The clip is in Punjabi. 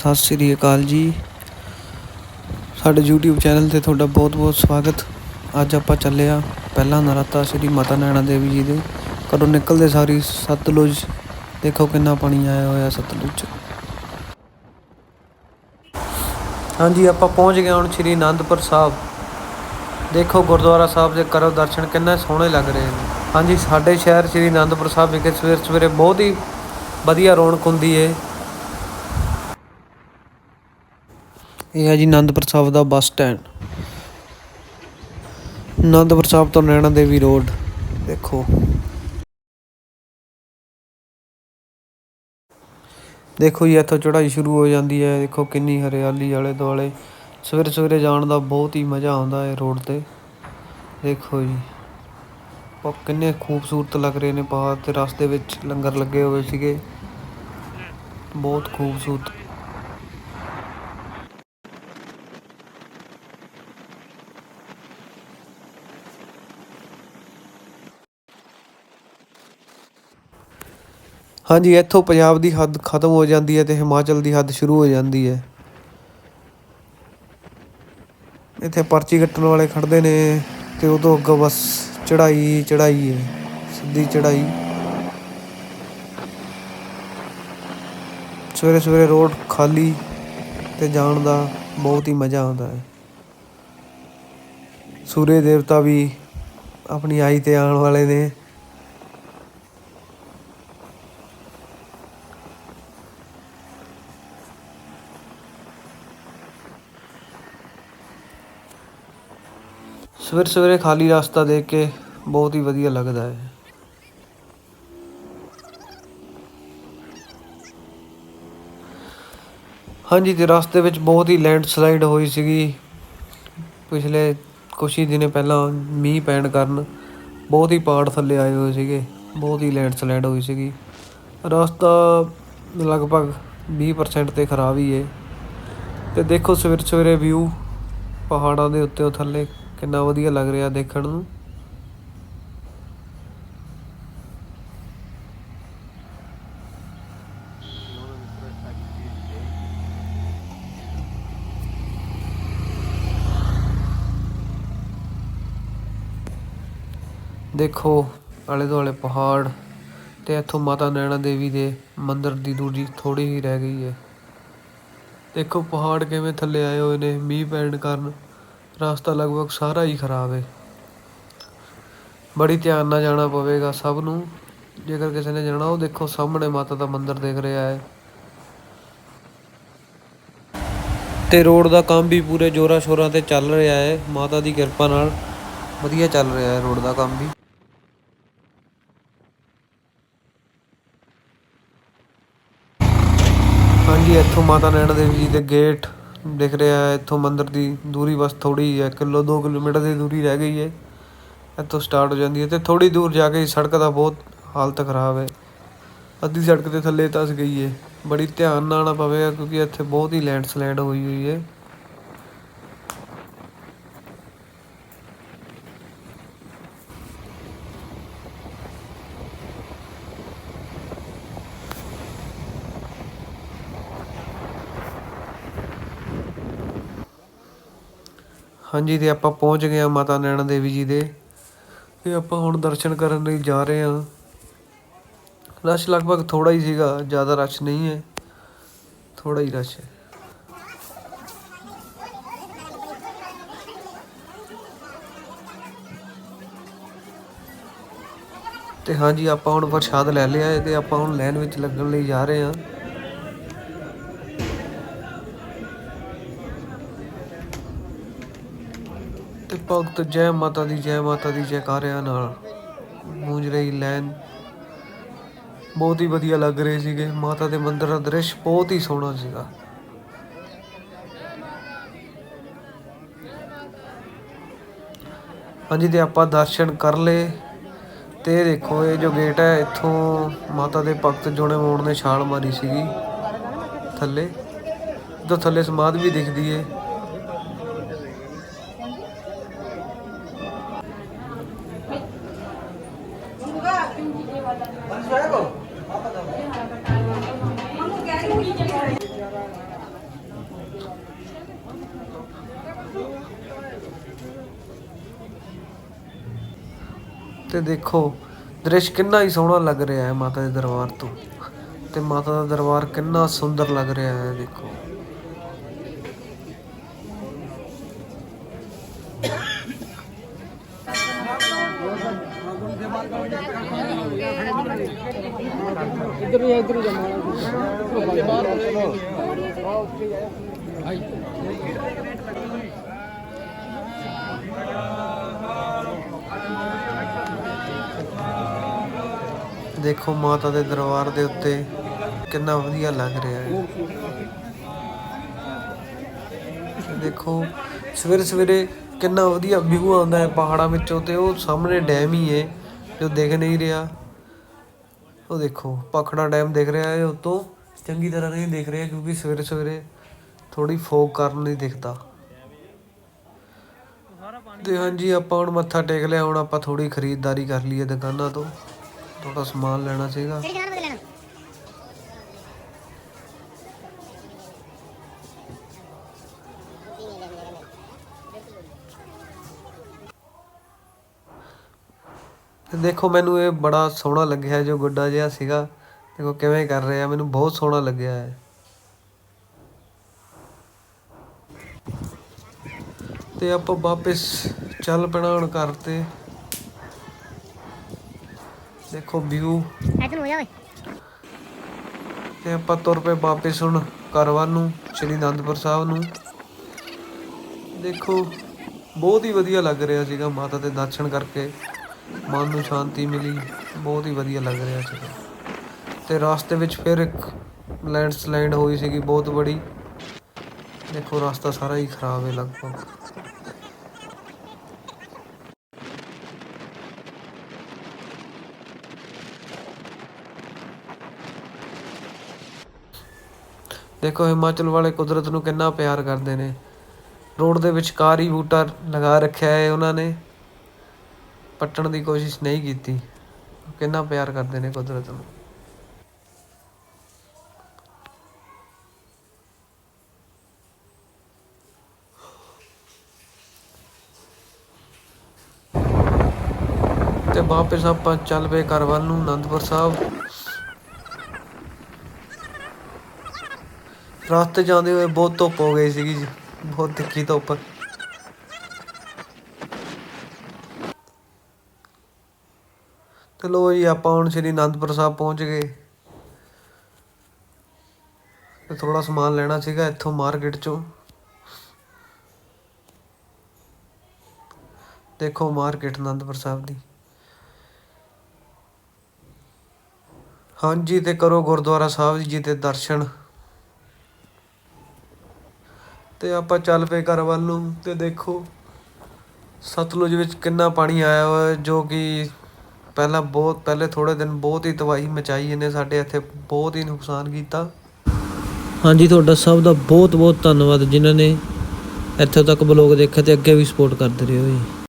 ਸਤਿ ਸ੍ਰੀ ਅਕਾਲ ਜੀ। ਸਾਡੇ YouTube ਚੈਨਲ ਤੇ ਤੁਹਾਡਾ ਬਹੁਤ-ਬਹੁਤ ਸਵਾਗਤ। ਅੱਜ ਆਪਾਂ ਚੱਲੇ ਆ ਪਹਿਲਾ ਨਰਾਤਾ ਸ੍ਰੀ ਮਾਤਾ ਨੈਣਾ ਦੇਵੀ ਜੀ ਦੇ। ਕਦੋਂ ਨਿਕਲਦੇ ਸਾਰੀ ਸਤਲੁਜ, ਦੇਖੋ ਕਿੰਨਾ ਪਾਣੀ ਆਇਆ ਹੋਇਆ ਸਤਲੁਜ। 'ਚ ਹਾਂਜੀ, ਆਪਾਂ ਪਹੁੰਚ ਗਏ ਹੁਣ ਸ੍ਰੀ ਅਨੰਦਪੁਰ ਸਾਹਿਬ। ਦੇਖੋ ਗੁਰਦੁਆਰਾ ਸਾਹਿਬ ਦੇ ਕਰੋ ਦਰਸ਼ਨ ਕਿੰਨੇ ਸੋਹਣੇ ਲੱਗ ਰਹੇ ਨੇ। ਹਾਂਜੀ, ਸਾਡੇ ਸ਼ਹਿਰ ਸ੍ਰੀ ਅਨੰਦਪੁਰ ਸਾਹਿਬ ਵਿਖੇ ਸਵੇਰ ਸਵੇਰੇ ਬਹੁਤ ਹੀ ਵਧੀਆ ਰੌਣਕ ਹੁੰਦੀ ਏ। ਇਹ ਹੈ ਜੀ ਆਨੰਦਪੁਰ ਸਾਹਿਬ ਦਾ ਬੱਸ ਸਟੈਂਡ। ਆਨੰਦਪੁਰ ਸਾਹਿਬ ਤੋਂ ਨੈਣਾ ਦੇਵੀ ਰੋਡ, ਦੇਖੋ। ਦੇਖੋ ਜੀ, ਇੱਥੋਂ ਚੜ੍ਹਾਈ ਸ਼ੁਰੂ ਹੋ ਜਾਂਦੀ ਹੈ। ਦੇਖੋ ਕਿੰਨੀ ਹਰਿਆਲੀ ਆਲੇ ਦੁਆਲੇ। ਸਵੇਰੇ ਸਵੇਰੇ ਜਾਣ ਦਾ ਬਹੁਤ ਹੀ ਮਜ਼ਾ ਆਉਂਦਾ ਹੈ ਰੋਡ ਤੇ। ਦੇਖੋ ਜੀ, ਉਹ ਕਿੰਨੇ ਖੂਬਸੂਰਤ ਲੱਗ ਰਹੇ ਨੇ ਪਹਾੜ ਤੇ। ਰਸਤੇ ਵਿੱਚ ਲੰਗਰ ਲੱਗੇ ਹੋਏ ਸੀਗੇ। ਬਹੁਤ ਖੂਬਸੂਰਤ। ਹਾਂਜੀ, ਇੱਥੋਂ ਪੰਜਾਬ ਦੀ ਹੱਦ ਖਤਮ ਹੋ ਜਾਂਦੀ ਹੈ ਤੇ ਹਿਮਾਚਲ ਦੀ ਹੱਦ ਸ਼ੁਰੂ ਹੋ ਜਾਂਦੀ ਹੈ। ਇੱਥੇ ਪਰਚੀ ਕੱਟਣ ਵਾਲੇ ਖੜਦੇ ਨੇ ਤੇ ਉਦੋਂ ਅੱਗੇ ਬਸ ਚੜਾਈ ਚੜਾਈ ਹੈ, ਸਿੱਧੀ ਚੜਾਈ ਸਵੇਰੇ ਸਵੇਰੇ ਰੋਡ ਖਾਲੀ ਤੇ ਜਾਣ ਦਾ ਬਹੁਤ ਹੀ ਮਜ਼ਾ ਆਉਂਦਾ ਹੈ। ਸੂਰਜ ਦੇਵਤਾ ਵੀ ਆਪਣੀ ਆਈ ਤੇ ਆਉਣ ਵਾਲੇ ਨੇ। ਸਵੇਰੇ ਸਵੇਰੇ ਖਾਲੀ ਰਸਤਾ ਦੇਖ ਕੇ ਬਹੁਤ ਹੀ ਵਧੀਆ ਲੱਗਦਾ ਹੈ। ਹਾਂਜੀ ਤੇ ਰਸਤੇ ਵਿੱਚ ਬਹੁਤ ਹੀ ਲੈਂਡਸਲਾਈਡ ਹੋਈ ਸੀਗੀ। ਪਿਛਲੇ ਕੁਛ ਹੀ ਦਿਨੇ ਪਹਿਲਾਂ ਮੀਂਹ ਪੈਣ ਕਾਰਨ ਬਹੁਤ ਹੀ ਪਹਾੜ ਥੱਲੇ ਆਏ ਹੋਏ ਸੀਗੇ, ਬਹੁਤ ਹੀ ਲੈਂਡਸਲਾਈਡ ਹੋਈ ਸੀਗੀ। ਰਸਤਾ ਲਗਭਗ 20% ਤੇ ਖਰਾਬ ਹੀ ਹੈ ਤੇ ਦੇਖੋ ਸਵੇਰੇ ਸਵੇਰੇ ਵਿਊ ਪਹਾੜਾਂ ਦੇ ਉੱਤੇ ਉਹ ਥੱਲੇ ਕਿੰਨਾ ਵਧੀਆ ਲੱਗ ਰਿਹਾ ਦੇਖਣ ਨੂੰ। ਦੇਖੋ, ਆਲੇ ਦੁਆਲੇ ਪਹਾੜ ਤੇ ਇੱਥੋਂ ਮਾਤਾ ਨੈਣਾ ਦੇਵੀ ਦੇ ਮੰਦਿਰ ਦੀ ਦੂਰੀ ਥੋੜੀ ਹੀ ਰਹਿ ਗਈ ਹੈ। ਦੇਖੋ, ਪਹਾੜ ਕਿਵੇਂ ਥੱਲੇ ਆਏ ਹੋਏ ਨੇ, ਮੀਂਹ ਪੈਣ ਕਾਰਨ। ਰਸਤਾ ਲਗਭਗ ਸਾਰਾ ਹੀ ਖਰਾਬ ਹੈ ਬੜੀ ਧਿਆਨ ਨਾਲ ਜਾਣਾ ਪਵੇਗਾ ਸਭ ਨੂੰ। ਜੇਕਰ ਕਿਸੇ ਨੇ ਜਾਣਾ, ਉਹ ਦੇਖੋ ਸਾਹਮਣੇ ਮਾਤਾ ਦਾ ਮੰਦਿਰ ਦੇਖ ਰਿਹਾ ਹੈ ਤੇ ਰੋਡ ਦਾ ਕੰਮ ਵੀ ਪੂਰੇ ਜੋਰਾਂ ਸ਼ੋਰਾਂ ਤੇ ਚੱਲ ਰਿਹਾ ਹੈ ਮਾਤਾ ਦੀ ਕਿਰਪਾ ਨਾਲ ਵਧੀਆ ਚੱਲ ਰਿਹਾ ਹੈ ਰੋਡ ਦਾ ਕੰਮ ਵੀ। ਹਾਂਜੀ, ਇੱਥੋਂ ਮਾਤਾ ਨੈਣਾ ਦੇਵੀ ਜੀ ਦੇ ਗੇਟ ਦਿਖ ਰਿਹਾ ਹੈ, ਇੱਥੋਂ ਮੰਦਰ ਦੀ ਦੂਰੀ ਬਸ ਥੋੜੀ ਹੈ, ਕਿਲੋ 2 ਕਿਲੋਮੀਟਰ ਦੀ ਦੂਰੀ ਰਹਿ ਗਈ ਹੈ। ਇੱਥੋਂ ਸਟਾਰਟ ਹੋ ਜਾਂਦੀ ਹੈ ਅਤੇ ਥੋੜ੍ਹੀ ਦੂਰ ਜਾ ਕੇ ਸੜਕ ਦਾ ਬਹੁਤ ਹਾਲਤ ਖਰਾਬ ਹੈ। ਅੱਧੀ ਸੜਕ ਦੇ ਥੱਲੇ ਤਸ ਗਈ ਹੈ। ਬੜੀ ਧਿਆਨ ਨਾਲ ਆਉਣਾ ਪਵੇਗਾ ਕਿਉਂਕਿ ਇੱਥੇ ਬਹੁਤ ਹੀ ਲੈਂਡਸਲਾਈਡ ਹੋਈ ਹੋਈ ਹੈ। ਹਾਂਜੀ, ਤੇ ਆਪਾਂ ਪਹੁੰਚ ਗਏ ਹਾਂ ਮਾਤਾ ਨੈਣਾ ਦੇਵੀ ਜੀ ਦੇ। ਤੇ ਆਪਾਂ ਹੁਣ ਦਰਸ਼ਨ ਕਰਨ ਲਈ ਜਾ ਰਹੇ ਹਾਂ। ਰਸ਼ ਲਗਭਗ ਥੋੜਾ ਹੀ ਸੀਗਾ, ਜ਼ਿਆਦਾ ਰਸ਼ ਨਹੀਂ ਹੈ। ਥੋੜਾ ਹੀ ਰਸ਼ ਹੈ। ਤੇ ਹਾਂਜੀ, ਆਪਾਂ ਹੁਣ ਪ੍ਰਸ਼ਾਦ ਲੈ ਲਿਆ ਹੈ ਤੇ ਆਪਾਂ ਹੁਣ ਲਾਈਨ ਵਿੱਚ ਲੱਗਣ ਲਈ ਜਾ ਰਹੇ ਹਾਂ। ਤੇ ਭਗਤ ਜੈ ਮਾਤਾ ਦੀ ਜੈ, ਮਾਤਾ ਦੀ ਜੈਕਾਰਿਆਂ ਨਾਲ। ਗੂੰਜ ਰਹੀ ਲਾਈਨ ਬਹੁਤ ਹੀ ਵਧੀਆ ਲੱਗ ਰਹੇ ਸੀਗੇ। ਮਾਤਾ ਦੇ ਮੰਦਿਰ ਦਾ ਦ੍ਰਿਸ਼ ਬਹੁਤ ਹੀ ਸੋਹਣਾ ਸੀਗਾ। ਹਾਂਜੀ, ਤੇ ਆਪਾਂ ਦਰਸ਼ਨ ਕਰ ਲਏ। ਤੇ ਦੇਖੋ, ਇਹ ਜੋ ਗੇਟ ਹੈ, ਇੱਥੋਂ ਮਾਤਾ ਦੇ ਭਗਤ ਜੋੜੇ ਮੋੜ ਨੇ ਛਾਲ ਮਾਰੀ ਸੀਗੀ। ਥੱਲੇ। ਤੋਂ ਥੱਲੇ ਸਮਾਧ ਵੀ ਦਿਖਦੀ ਏ। ਤੇ ਦੇਖੋ, ਦ੍ਰਿਸ਼ ਕਿੰਨਾ ਹੀ ਸੋਹਣਾ ਲੱਗ ਰਿਹਾ ਹੈ ਮਾਤਾ ਦੇ ਦਰਬਾਰ ਤੋਂ। ਤੇ ਮਾਤਾ ਦਾ ਦਰਬਾਰ ਕਿੰਨਾ ਸੁੰਦਰ ਲੱਗ ਰਿਹਾ ਹੈ, ਦੇਖੋ। ਇੱਧਰ ਹੀ ਇੱਧਰ ਹੀ। ਜਮਾ ਦੇਖੋ ਮਾਤਾ ਦੇ ਦਰਬਾਰ ਦੇ ਉੱਤੇ ਕਿੰਨਾ ਵਧੀਆ ਲੱਗ ਰਿਹਾ ਹੈ। ਦੇਖੋ ਸਵੇਰੇ ਸਵੇਰੇ ਕਿੰਨਾ ਵਧੀਆ ਵਿਊ ਆਉਂਦਾ ਹੈ ਪਹਾੜਾਂ ਵਿੱਚੋਂ ਤੇ ਉਹ ਸਾਹਮਣੇ ਡੈਮ ਹੀ ਹੈ। ਜੋ ਦਿਖ ਨਹੀਂ ਰਿਹਾ। ਉਹ ਦੇਖੋ, ਪਖੜਾ ਡੈਮ ਦਿਖ ਰਿਹਾ ਹੈ ਉਤੋਂ। ਚੰਗੀ ਤਰ੍ਹਾਂ ਨਹੀਂ ਦਿਖ ਰਿਹਾ ਕਿਉਂਕਿ ਸਵੇਰੇ ਸਵੇਰੇ ਥੋੜੀ ਫੋਗ ਕਾਰਨ ਨਹੀਂ ਦਿਖਦਾ। ਤੇ ਹਾਂਜੀ, ਆਪਾਂ ਹੁਣ ਮੱਥਾ ਟੇਕ ਲਿਆ, ਹੁਣ ਆਪਾਂ ਥੋੜੀ ਖਰੀਦਦਾਰੀ ਕਰ ਲਈਏ ਦੁਕਾਨਾਂ ਤੋਂ। ਥੋੜਾ ਸਮਾਨ ਲੈਣਾ ਸੀਗਾ। ਤੋਂ ਦੇਖੋ ਮੈਨੂੰ ਇਹ ਬੜਾ ਸੋਹਣਾ ਲੱਗਿਆ ਜੋ ਗੁੱਡਾ ਜਿਹਾ ਸੀਗਾ। ਦੇਖੋ ਕਿਵੇਂ ਕਰ ਰਿਹਾ ਮੈਨੂੰ ਬਹੁਤ ਸੋਹਣਾ ਲੱਗਿਆ ਹੈ ਤੇ ਆਪਾਂ ਵਾਪਸ ਚੱਲ ਪੈਣਾ ਹੁਣ ਘਰ ਤੇ। ਦੇਖੋ ਵਿਊ ਐਤਨ ਹੋ ਜਾ ਓਏ। ਤੇ ਆਪਾਂ ਤੁਰ ਪਏ ਵਾਪਸ ਹੁਣ ਘਰ ਵੱਲ ਨੂੰ ਸ਼੍ਰੀ ਅਨੰਦਪੁਰ ਸਾਹਿਬ ਨੂੰ। ਦੇਖੋ ਬਹੁਤ ਹੀ ਵਧੀਆ ਲੱਗ ਰਿਹਾ ਸੀਗਾ ਮਾਤਾ ਦੇ ਦਰਸ਼ਨ ਕਰਕੇ। ਮਨ ਨੂੰ ਸ਼ਾਂਤੀ ਮਿਲੀ। ਬਹੁਤ ਹੀ ਵਧੀਆ ਲੱਗ ਰਿਹਾ ਸੀਗਾ। ਤੇ ਰਸਤੇ ਵਿੱਚ ਫਿਰ ਇੱਕ ਲੈਂਡਸਲਾਈਡ ਹੋਈ ਸੀਗੀ ਬਹੁਤ ਬੜੀ। ਦੇਖੋ, ਰਸਤਾ ਸਾਰਾ ਹੀ ਖਰਾਬ ਹੈ ਲਗਭਗ। ਦੇਖੋ, ਹਿਮਾਚਲ ਵਾਲੇ ਕੁਦਰਤ ਨੂੰ ਕਿੰਨਾ ਪਿਆਰ ਕਰਦੇ ਨੇ। ਰੋਡ ਦੇ ਵਿਚਕਾਰ ਹੀ ਬੂਟਾ ਲਗਾ ਰੱਖਿਆ ਹੈ ਉਹਨਾਂ ਨੇ। ਪੱਟਣ ਦੀ ਕੋਸ਼ਿਸ਼ ਨਹੀਂ ਕੀਤੀ। ਕਿੰਨਾ ਪਿਆਰ ਕਰਦੇ ਨੇ ਕੁਦਰਤ ਨੂੰ। ਤੇ ਵਾਪਸ ਆਪਾਂ ਚੱਲ ਪਏ ਘਰ ਵੱਲ ਨੂੰ, ਅਨੰਦਪੁਰ ਸਾਹਿਬ। ਰਸਤੇ ਜਾਂਦੇ ਹੋਏ ਬਹੁਤ ਧੁੱਪ ਹੋ ਗਈ ਸੀਗੀ ਜੀ। ਬਹੁਤ ਤਿੱਖੀ ਧੁੱਪ। ਤੇ ਲੋ ਜੀ, ਆਪਾਂ ਹੁਣ ਸ਼੍ਰੀ ਅਨੰਦਪੁਰ ਸਾਹਿਬ ਪਹੁੰਚ ਗਏ। ਤੇ ਥੋੜਾ ਸਮਾਨ ਲੈਣਾ ਸੀਗਾ ਇੱਥੋਂ ਮਾਰਕੀਟ ਚੋਂ। ਦੇਖੋ ਮਾਰਕੀਟ ਅਨੰਦਪੁਰ ਸਾਹਿਬ ਦੀ। ਹਾਂਜੀ, ਤੇ ਕਰੋ ਗੁਰਦੁਆਰਾ ਸਾਹਿਬ ਜੀ ਦੇ ਦਰਸ਼ਨ। ਤੇ ਆਪਾਂ ਚੱਲ ਪਏ ਘਰ ਵੱਲ ਨੂੰ, ਤੇ ਦੇਖੋ ਸਤਲੁਜ ਵਿੱਚ ਕਿੰਨਾ ਪਾਣੀ ਆਇਆ ਹੋਇਆ ਜੋ ਕਿ ਪਹਿਲਾਂ ਬਹੁਤ, ਪਹਿਲੇ ਥੋੜੇ ਦਿਨ ਬਹੁਤ ਹੀ ਤਬਾਹੀ ਮਚਾਈ ਇਹਨੇ ਸਾਡੇ ਇੱਥੇ, ਬਹੁਤ ਹੀ ਨੁਕਸਾਨ ਕੀਤਾ। ਹਾਂਜੀ, ਤੁਹਾਡਾ ਸਭ ਦਾ ਬਹੁਤ ਬਹੁਤ ਧੰਨਵਾਦ ਜਿਨ੍ਹਾਂ ਨੇ ਇੱਥੇ ਤੱਕ ਬਲੌਗ ਦੇਖਿਆ ਤੇ ਅੱਗੇ ਵੀ ਸਪੋਰਟ ਕਰਦੇ ਰਹੋ ਜੀ।